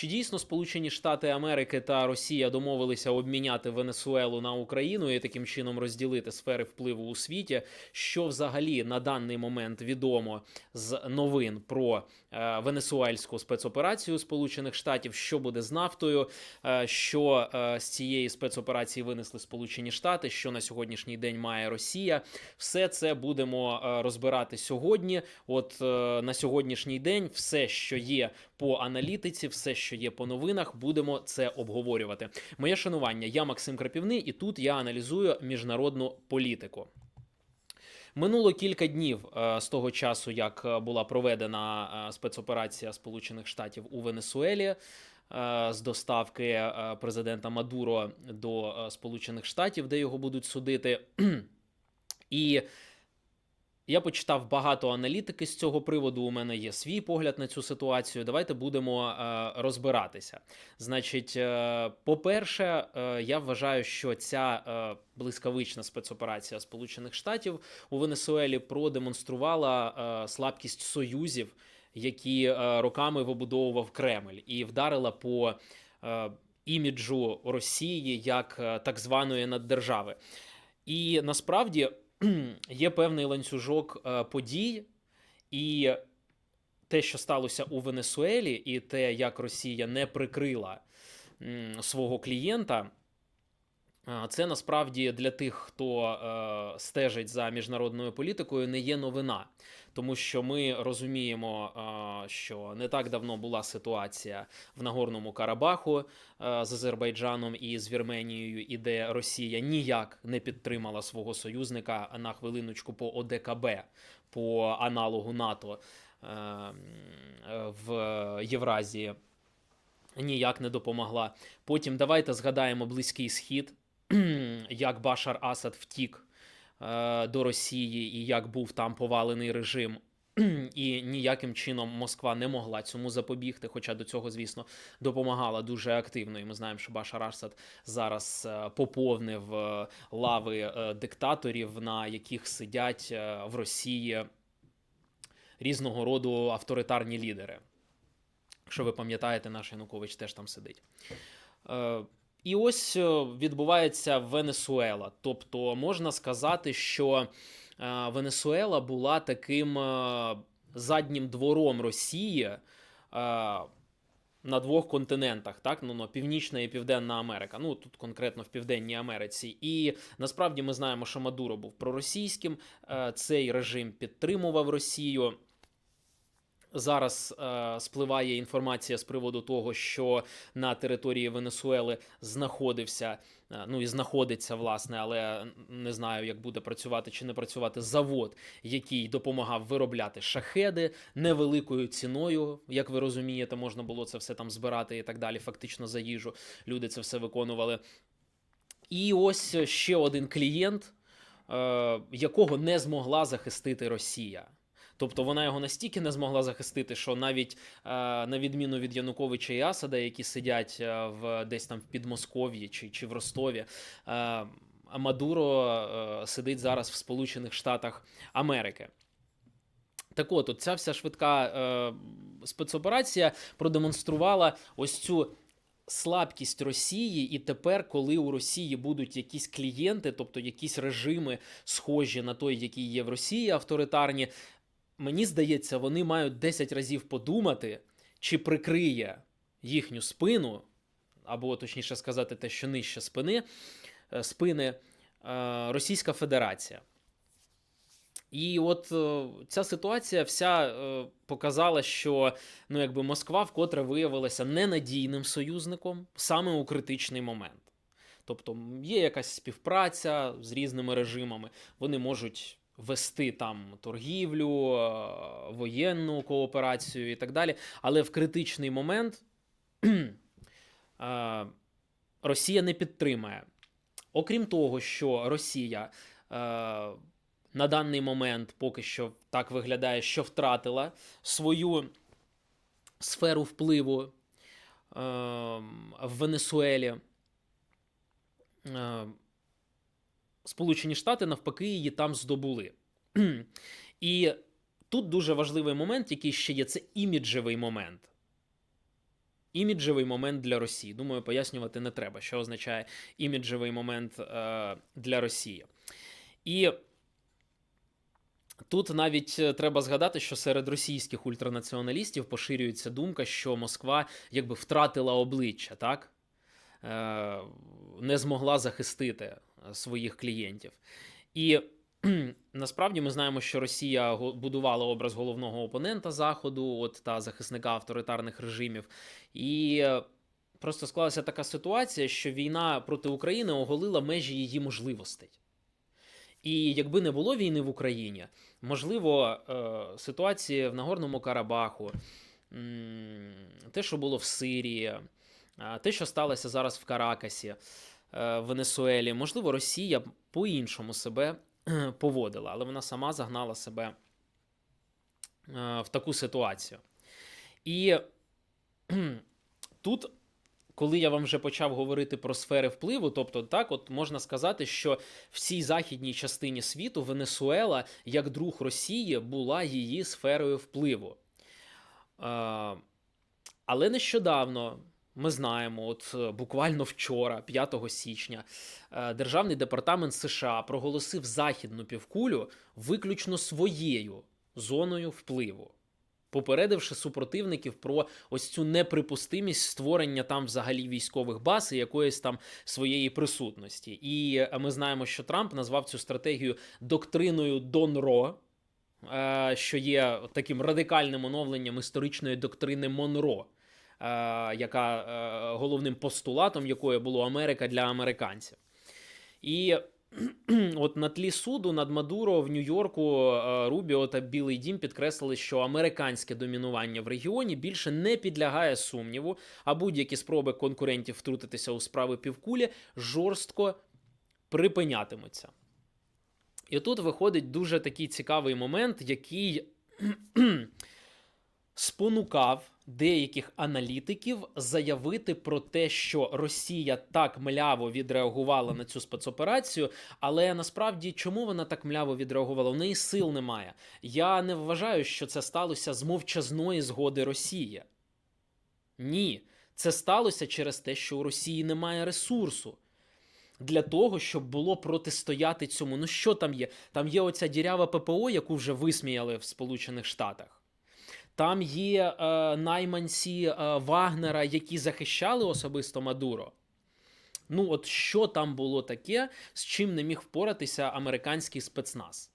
Чи дійсно Сполучені Штати Америки та Росія домовилися обміняти Венесуелу на Україну і таким чином розділити сфери впливу у світі? Що взагалі на даний момент відомо з новин про е, венесуельську спецоперацію Сполучених Штатів? Що буде з нафтою? Е, що е, з цієї спецоперації винесли Сполучені Штати? Що на сьогоднішній день має Росія? Все це будемо розбирати сьогодні. От на сьогоднішній день все, що є по аналітиці, все, що є по новинах, будемо це обговорювати. Моє шанування, я Максим Крапівний, і тут я аналізую міжнародну політику. Минуло кілька днів е, з того часу, як е, була проведена е, спецоперація Сполучених Штатів у Венесуелі з доставки президента Мадуро до Сполучених Штатів, де його будуть судити. І я почитав багато аналітики з цього приводу. У мене є свій погляд на цю ситуацію. Давайте будемо е, розбиратися. Значить, е, по-перше, е, я вважаю, що ця е, блискавична спецоперація Сполучених Штатів у Венесуелі продемонструвала е, слабкість союзів, які е, роками вибудовував Кремль, і вдарила по е, іміджу Росії як е, так званої наддержави. І насправді є певний ланцюжок е, подій, і те, що сталося у Венесуелі, і те, як Росія не прикрила свого клієнта. Це насправді для тих, хто е, стежить за міжнародною політикою, не є новина, тому що ми розуміємо, е, що не так давно була ситуація в Нагорному Карабаху е, з Азербайджаном і з Вірменією, і де Росія ніяк не підтримала свого союзника на хвилиночку по ОДКБ, по аналогу НАТО в Євразії. Ніяк не допомогла. Потім давайте згадаємо Близький Схід, як Башар Асад втік е, до Росії і як був там повалений режим. І ніяким чином Москва не могла цьому запобігти, хоча до цього, звісно, допомагала дуже активно. І ми знаємо, що Башар Асад зараз е, поповнив е, лави диктаторів, на яких сидять в Росії різного роду авторитарні лідери. Якщо ви пам'ятаєте, наш Янукович теж там сидить. І ось е, відбувається Венесуела. Тобто можна сказати, що е, Венесуела була таким е, заднім двором Росії на двох континентах, так ну, ну Північна і Південна Америка. Ну тут конкретно в Південній Америці. І насправді ми знаємо, що Мадуро був проросійським. Цей режим підтримував Росію. Зараз е, спливає інформація з приводу того, що на території Венесуели знаходився, е, ну і знаходиться, власне, але не знаю, як буде працювати чи не працювати завод, який допомагав виробляти шахеди невеликою ціною. Як ви розумієте, можна було це все там збирати і так далі. Фактично за їжу люди це все виконували. І ось ще один клієнт, е, якого не змогла захистити Росія. Тобто вона його настільки не змогла захистити, що навіть е, на відміну від Януковича і Асада, які сидять е, в десь там в Підмосков'ї чи, чи в Ростові, е, Мадуро е, сидить зараз в Сполучених Штатах Америки. Так от, от ця вся швидка е, спецоперація продемонструвала ось цю слабкість Росії, і тепер, коли у Росії будуть якісь клієнти, тобто якісь режими схожі на той, який є в Росії, авторитарні, мені здається, вони мають 10 разів подумати, чи прикриє їхню спину, або точніше сказати, те, що нижче спини, е, спини е, Російська Федерація. І от е, ця ситуація вся показала, що ну, якби Москва вкотре виявилася ненадійним союзником саме у критичний момент. Тобто є якась співпраця з різними режимами, вони можуть вести там торгівлю, е, воєнну кооперацію і так далі. Але в критичний момент е, Росія не підтримає. Окрім того, що Росія е, на даний момент поки що так виглядає, що втратила свою сферу впливу в Венесуелі. Сполучені Штати навпаки її там здобули. І тут дуже важливий момент, який ще є, це іміджевий момент. іміджевий момент для Росії. Думаю, пояснювати не треба, що означає іміджевий момент е, для Росії. І тут навіть е, треба згадати, що серед російських ультранаціоналістів поширюється думка, що Москва якби втратила обличчя, так? Е, не змогла захистити е, своїх клієнтів. І насправді ми знаємо, що Росія будувала образ головного опонента Заходу, от та захисника авторитарних режимів. І е, просто склалася така ситуація, що війна проти України оголила межі її можливостей. І якби не було війни в Україні, можливо, ситуації в Нагорному Карабаху, те, що було в Сирії, те, що сталося зараз в Каракасі, е, в Венесуелі, можливо, Росія по-іншому себе поводила, але вона сама загнала себе е, в таку ситуацію. І тут, коли я вам вже почав говорити про сфери впливу, тобто так, от можна сказати, що в цій західній частині світу Венесуела, як друг Росії, була її сферою впливу. Е, але нещодавно ми знаємо, от е, буквально вчора, 5 січня, е, Державний департамент США проголосив Західну півкулю виключно своєю зоною впливу, попередивши супротивників про ось цю неприпустимість створення там взагалі військових баз і якоїсь там своєї присутності. І е, ми знаємо, що Трамп назвав цю стратегію доктриною Донро. Що є таким радикальним оновленням історичної доктрини Монро, яка е, головним постулатом якої було Америка для американців. І от на тлі суду над Мадуро в Нью-Йорку е, Рубіо та Білий Дім підкреслили, що американське домінування в регіоні більше не підлягає сумніву, а будь-які спроби конкурентів втрутитися у справи півкулі жорстко припинятимуться. І тут виходить дуже такий цікавий момент, який спонукав деяких аналітиків заявити про те, що Росія так мляво відреагувала на цю спецоперацію, але насправді чому вона так мляво відреагувала? У неї сил немає. Я не вважаю, що це сталося з мовчазної згоди Росії. Ні, це сталося через те, що у Росії немає ресурсу. Для того, щоб було протистояти цьому. Ну що там є? Там є оця дірява ППО, яку вже висміяли в Сполучених Штатах. Там є е, найманці е, Вагнера, які захищали особисто Мадуро. Ну, от що там було таке, з чим не міг впоратися американський спецназ?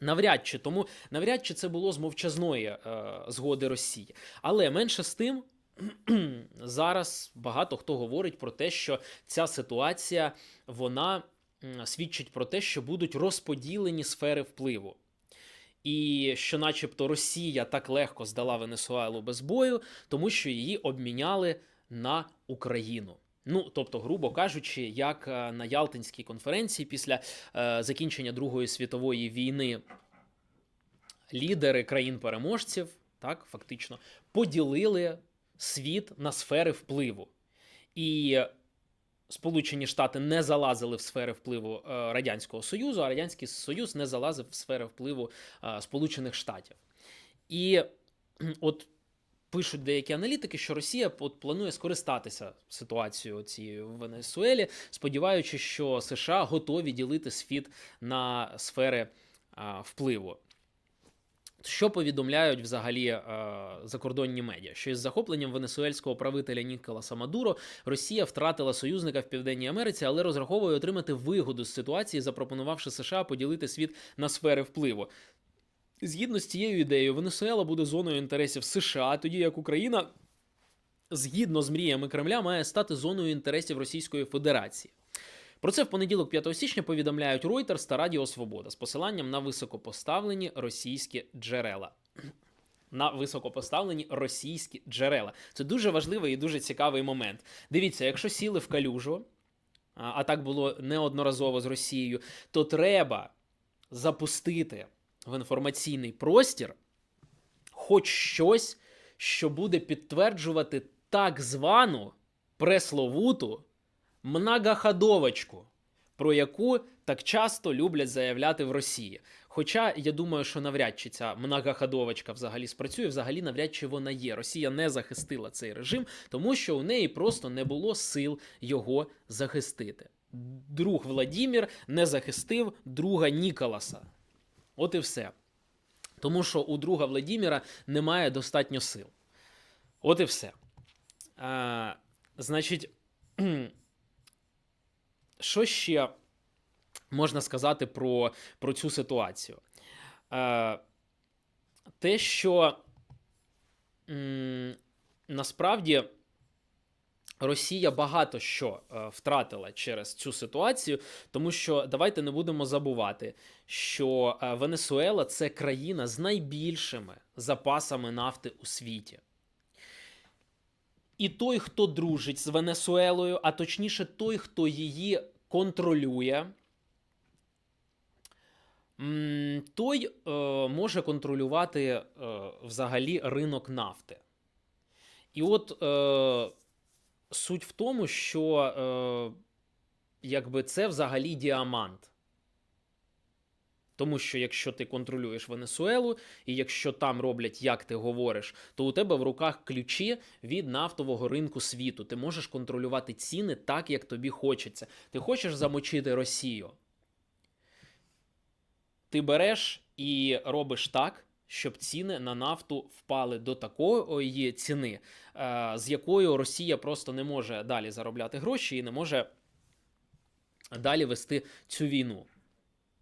Навряд чи тому навряд чи це було з мовчазної е, згоди Росії. Але менше з тим, зараз багато хто говорить про те, що ця ситуація вона свідчить про те, що будуть розподілені сфери впливу. І що, начебто, Росія так легко здала Венесуелу без бою, тому що її обміняли на Україну. Ну, тобто, грубо кажучи, як е, на Ялтинській конференції після е, закінчення Другої світової війни лідери країн-переможців, так, фактично, поділили світ на сфери впливу. І Сполучені Штати не залазили в сфери впливу е, Радянського Союзу, а Радянський Союз не залазив в сфери впливу е, Сполучених Штатів. І от пишуть деякі аналітики, що Росія от планує скористатися ситуацією цією в Венесуелі, сподіваючись, що США готові ділити світ на сфери впливу. Що повідомляють взагалі е, закордонні медіа? Що із захопленням венесуельського правителя Ніколаса Мадуро Росія втратила союзника в Південній Америці, але розраховує отримати вигоду з ситуації, запропонувавши США поділити світ на сфери впливу. Згідно з цією ідеєю, Венесуела буде зоною інтересів США, тоді як Україна, згідно з мріями Кремля, має стати зоною інтересів Російської Федерації. Про це в понеділок 5 січня повідомляють Reuters та Радіо Свобода з посиланням на високопоставлені російські джерела. На високопоставлені російські джерела. Це дуже важливий і дуже цікавий момент. Дивіться, якщо сіли в калюжу, а так було неодноразово з Росією, то треба запустити в інформаційний простір хоч щось, що буде підтверджувати так звану пресловуту многоходовочку, про яку так часто люблять заявляти в Росії. Хоча я думаю, що навряд чи ця многоходовочка взагалі спрацює, взагалі навряд чи вона є. Росія не захистила цей режим, тому що у неї просто не було сил його захистити. Друг Владімір не захистив друга Ніколаса. От і все. Тому що у друга Владіміра немає достатньо сил. От і все. А, значить, що ще можна сказати про, про цю ситуацію? А, те, що м, насправді Росія багато що е, втратила через цю ситуацію, тому що давайте не будемо забувати, що е, Венесуела це країна з найбільшими запасами нафти у світі. І той, хто дружить з Венесуелою, а точніше, той, хто її контролює, той е, може контролювати е, взагалі ринок нафти. І от е, суть в тому, що якби це взагалі діамант. Тому що якщо ти контролюєш Венесуелу, і якщо там роблять, як ти говориш, то у тебе в руках ключі від нафтового ринку світу. Ти можеш контролювати ціни так, як тобі хочеться. Ти хочеш замочити Росію. Ти береш і робиш так, щоб ціни на нафту впали до такої ціни, е, з якою Росія просто не може далі заробляти гроші і не може далі вести цю війну.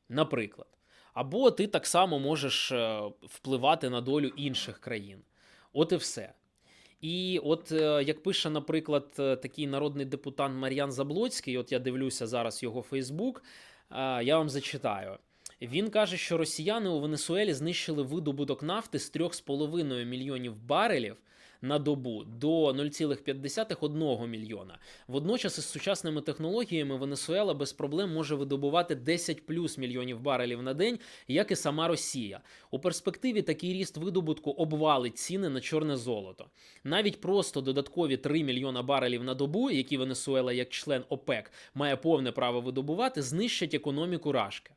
Наприклад. Або ти так само можеш е, впливати на долю інших країн. От і все. І от е, як пише, наприклад, е, такий народний депутат Мар'ян Заблоцький, от я дивлюся зараз його Фейсбук, я вам зачитаю. Він каже, що росіяни у Венесуелі знищили видобуток нафти з 3,5 мільйонів барелів на добу до 0,5 мільйона. Водночас із сучасними технологіями Венесуела без проблем може видобувати 10 плюс мільйонів барелів на день, як і сама Росія. У перспективі такий ріст видобутку обвалить ціни на чорне золото. Навіть просто додаткові 3 мільйона барелів на добу, які Венесуела як член ОПЕК має повне право видобувати, знищать економіку Рашки.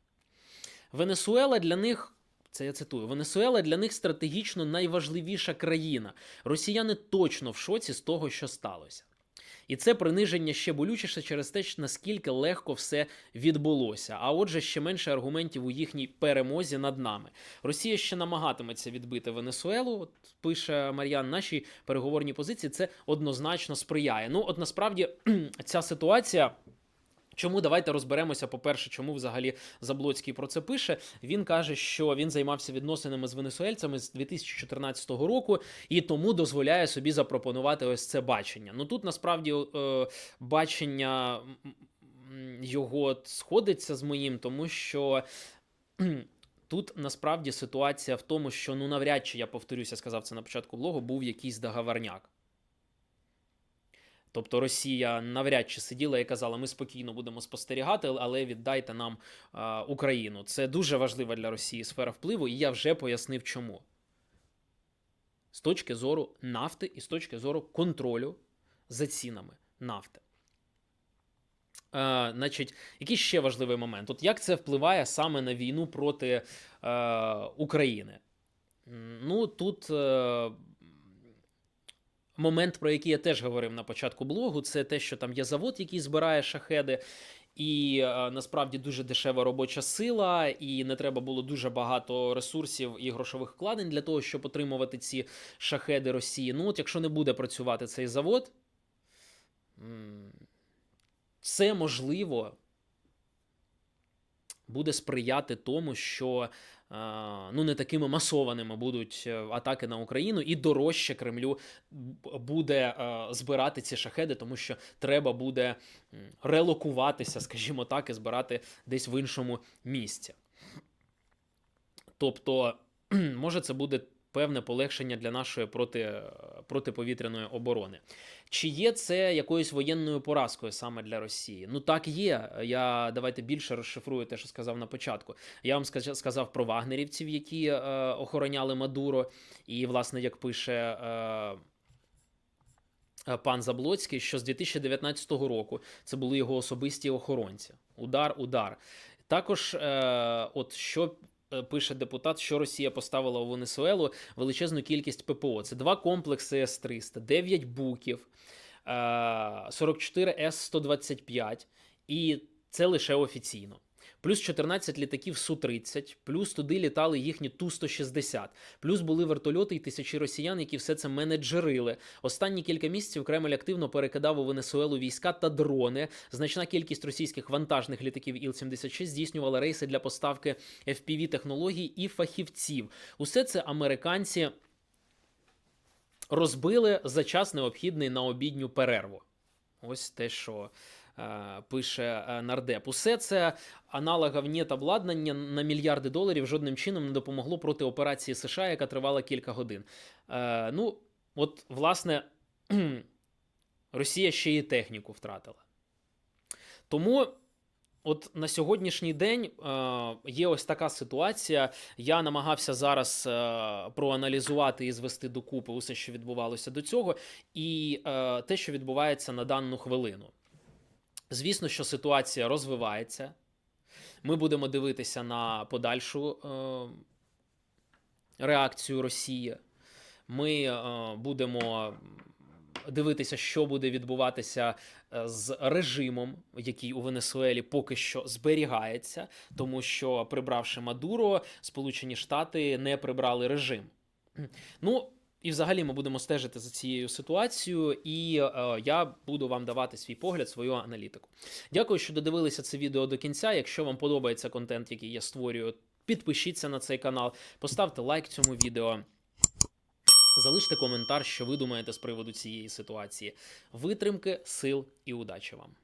Венесуела для них. Це я цитую: Венесуела для них стратегічно найважливіша країна. Росіяни точно в шоці з того, що сталося. І це приниження ще болючіше через те, наскільки легко все відбулося. А отже, ще менше аргументів у їхній перемозі над нами. Росія ще намагатиметься відбити Венесуелу. От пише Мар'ян, нашій переговорній позиції це однозначно сприяє. Ну, от насправді ця ситуація. Чому давайте розберемося? По-перше, чому взагалі Заблоцький про це пише? Він каже, що він займався відносинами з венесуельцями з 2014 року і тому дозволяє собі запропонувати ось це бачення. Ну тут насправді е, бачення його сходиться з моїм, тому що. Тут насправді ситуація в тому, що ну навряд чи я повторюся, сказав це на початку блогу, був якийсь договорняк. Тобто Росія навряд чи сиділа і казала, ми спокійно будемо спостерігати, але віддайте нам а, Україну. Це дуже важлива для Росії сфера впливу, і я вже пояснив, чому. З точки зору нафти і з точки зору контролю за цінами нафти. Е, значить, який ще важливий момент? От як це впливає саме на війну проти е, України? Ну, тут. Е, Момент, про який я теж говорив на початку блогу, це те, що там є завод, який збирає шахеди, і е, насправді дуже дешева робоча сила, і не треба було дуже багато ресурсів і грошових вкладень для того, щоб отримувати ці шахеди Росії. Ну, от якщо не буде працювати цей завод, це можливо буде сприяти тому, що ну не такими масованими будуть е, атаки на Україну, і дорожче Кремлю буде е, збирати ці шахеди, тому що треба буде релокуватися, скажімо так, і збирати десь в іншому місці. Тобто, може, це буде певне полегшення для нашої проти, протиповітряної оборони. Чи є це якоюсь воєнною поразкою саме для Росії? Ну так є. Я давайте більше розшифрую те, що сказав на початку. Я вам сказав про вагнерівців, які е, охороняли Мадуро, і, власне, як пише. Е, Пан Заблоцький, що з 2019 року це були його особисті охоронці. Удар, удар. Також, е, от що е, пише депутат, що Росія поставила у Венесуелу величезну кількість ППО. Це два комплекси С-300, 9 буків, е, 44 С-125, і це лише офіційно. Плюс 14 літаків Су-30, плюс туди літали їхні Ту-160, плюс були вертольоти і тисячі росіян, які все це менеджерили. Останні кілька місяців Кремль активно перекидав у Венесуелу війська та дрони. Значна кількість російських вантажних літаків Іл-76 здійснювала рейси для поставки fpv технологій і фахівців. Усе це американці розбили за час необхідний на обідню перерву. Ось те, що пише е, нардеп. Усе це аналогів нет обладнання на мільярди доларів жодним чином не допомогло проти операції США, яка тривала кілька годин. Е, ну, от, власне, Росія ще і техніку втратила. Тому. От на сьогоднішній день е, є ось така ситуація. Я намагався зараз е, проаналізувати і звести докупи усе, що відбувалося до цього, і е, те, що відбувається на дану хвилину. Звісно, що ситуація розвивається. Ми будемо дивитися на подальшу е, реакцію Росії. Ми е, будемо дивитися, що буде відбуватися е, з режимом, який у Венесуелі поки що зберігається, тому що прибравши Мадуро, Сполучені Штати не прибрали режим. Ну. І взагалі ми будемо стежити за цією ситуацією, і е, я буду вам давати свій погляд, свою аналітику. Дякую, що додивилися це відео до кінця. Якщо вам подобається контент, який я створюю, підпишіться на цей канал, поставте лайк цьому відео. Залиште коментар, що ви думаєте з приводу цієї ситуації. Витримки, сил і удачі вам!